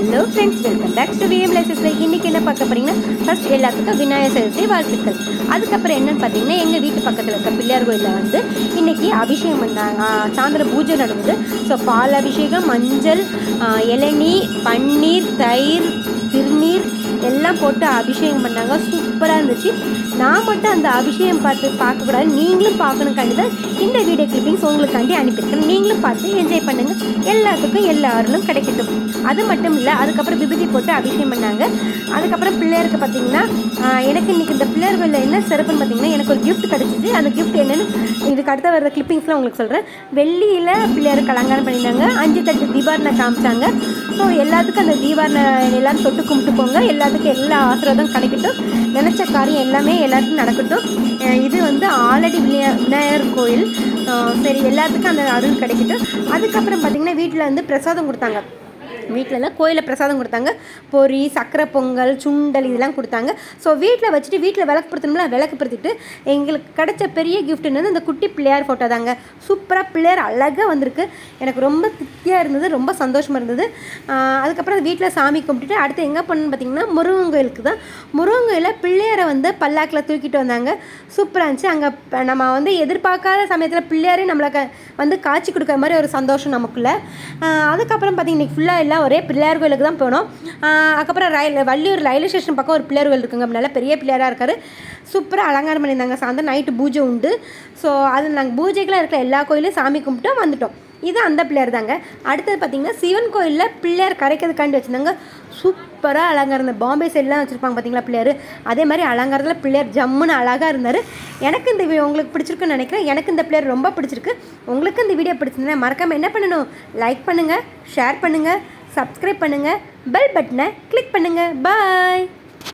Hello friends welcome back to V M லைசஸில் இன்றைக்கி என்ன பார்க்க போகிறீங்கன்னா ஃபஸ்ட் எல்லாத்துக்கும் விநாயகர் சதுர்த்தி வாழ்த்துக்கள். அதுக்கப்புறம் என்னென்னு பார்த்தீங்கன்னா எங்கள் வீட்டு பக்கத்தில் இருக்க பிள்ளையார் கோயிலில் வந்து இன்றைக்கி அபிஷேகம் பண்ணாங்க சாயந்தரம் பூஜை நடந்தது ஸோ பால் அபிஷேகம் மஞ்சள் இளநீ பன் போட்டு அபிஷேகம் பண்ணாங்க. சூப்பராக இருந்துச்சு. நான் மட்டும் அந்த அபிஷேகம் பார்த்து பார்க்கக்கூடாது. நீங்களும் பார்க்கணுக்காண்டி தான் இந்த வீடியோ கிளிப்பிங்ஸ் உங்களுக்காண்டி அனுப்பியிருக்கேன். நீங்களும் பார்த்து என்ஜாய் பண்ணுங்கள் எல்லாத்துக்கும் எல்லா அருளும் கிடைக்கட்டும். அது மட்டும் இல்லை அதுக்கப்புறம் விபதி போட்டு அபிஷேகம் பண்ணாங்க. அதுக்கப்புறம் பிள்ளையருக்கு பார்த்தீங்கன்னா எனக்கு இன்றைக்கி இந்த பிள்ளையர்களில் என்ன சிறப்புன்னு பார்த்தீங்கன்னா எனக்கு ஒரு கிஃப்ட் கிடச்சிச்சு. அந்த கிஃப்ட் என்னென்னு இதுக்கு அடுத்த வர கிளிப்பிங்ஸ்லாம் உங்களுக்கு சொல்கிறேன் வெள்ளியில் பிள்ளையாருக்கு அலங்காரம் பண்ணியிருந்தாங்க. அஞ்சு தட்டு தீபாவளி காமிச்சாங்க. ஸோ எல்லாத்துக்கும் அந்த தீபாவளி எல்லோரும் தொட்டு கும்பிட்டு போங்க. எல்லாத்துக்கும் எல்லா ஆசீர்வாதம் கிடைக்கட்டும். நினச்ச காரியம் எல்லாமே எல்லாத்துக்கும் நடக்கட்டும். இது வந்து ஆல்ரெடி விநாயகர் கோயில். சரி எல்லாத்துக்கும் அந்த அருள் கிடைக்கட்டும். அதுக்கப்புறம் பார்த்திங்கன்னா வீட்டில் வந்து பிரசாதம் கொடுத்தாங்க. வீட்டிலலாம் கோயிலில் பிரசாதம் கொடுத்தாங்க. பொரி சக்கரை பொங்கல் சுண்டல் இதெல்லாம் கொடுத்தாங்க. ஸோ வீட்டில் வச்சுட்டு வீட்டில் விளக்கு பொருத்தணும்ல விளக்கு பொருத்திட்டு எங்களுக்கு கிடைச்ச பெரிய gift என்னது? இந்த குட்டி பிள்ளையார் ஃபோட்டோ தாங்க. சூப்பராக பிள்ளையார் அழகாக வந்திருக்கு. எனக்கு ரொம்ப திருப்தியாக இருந்தது ரொம்ப சந்தோஷமாக இருந்தது. அதுக்கப்புறம் வீட்டில் சாமி கும்பிட்டுட்டு அடுத்து எங்கே பண்ணணும்னு பார்த்தீங்கன்னா முருகன் கோயிலுக்கு தான். முருகன் கோயிலில் பிள்ளையாரை வந்து பல்லாக்கில் தூக்கிட்டு வந்தாங்க. சூப்பராக இருந்துச்சு. அங்கே நம்ம வந்து எதிர்பார்க்காத சமயத்தில் பிள்ளையாரே நம்மளுக்கு வந்து காட்சி கொடுக்குற மாதிரி ஒரு சந்தோஷம் நமக்குள்ளே. அதுக்கப்புறம் பார்த்தீங்கன்னா இன்னைக்கு ஃபுல்லாக எல்லாம் ஒரே பிள்ளையார் கோயிலுக்கு தான் போனோம் அதுக்கப்புறம் ரயில் வள்ளியூர் ரயில்வே ஸ்டேஷன் பக்கம் ஒரு பிள்ளையார் கோயில் இருக்குங்க. நல்லா பெரிய பிள்ளையாராக இருக்காரு. சூப்பராக அலங்காரம் பண்ணியிருந்தாங்க. சாயந்தரம் நைட்டு பூஜை உண்டு. ஸோ அது நாங்கள் பூஜைக்கெலாம் இருக்கிற எல்லா கோயிலையும் சாமி கும்பிட்டோம் வந்துட்டோம். இது அந்த பிள்ளையார் தாங்க. அடுத்தது பார்த்தீங்கன்னா சிவன் கோயிலில் பிள்ளையார் கரைக்கிறதுக்காண்டி வச்சுருந்தாங்க. சூப்பராக அலங்காரம். இருந்தது பாம்பே சைட்லாம் வச்சுருப்பாங்க பார்த்தீங்களா பிள்ளையார்? அதே மாதிரி அலங்காரத்தில் பிள்ளையார் ஜம்முன்னு அழகாக இருந்தார். எனக்கு இந்த வீடியோ உங்களுக்கு பிடிச்சிருக்குன்னு நினைக்கிறேன். எனக்கு இந்த பிள்ளையார் ரொம்ப பிடிச்சிருக்கு. உங்களுக்கு இந்த வீடியோ பிடிச்சிருந்தேன் மறக்காமல் என்ன பண்ணணும்? லைக் பண்ணுங்கள் ஷேர் பண்ணுங்கள் சப்ஸ்கிரைப் பண்ணுங்கள் பெல் பட்டனை கிளிக் பண்ணுங்கள் பாய்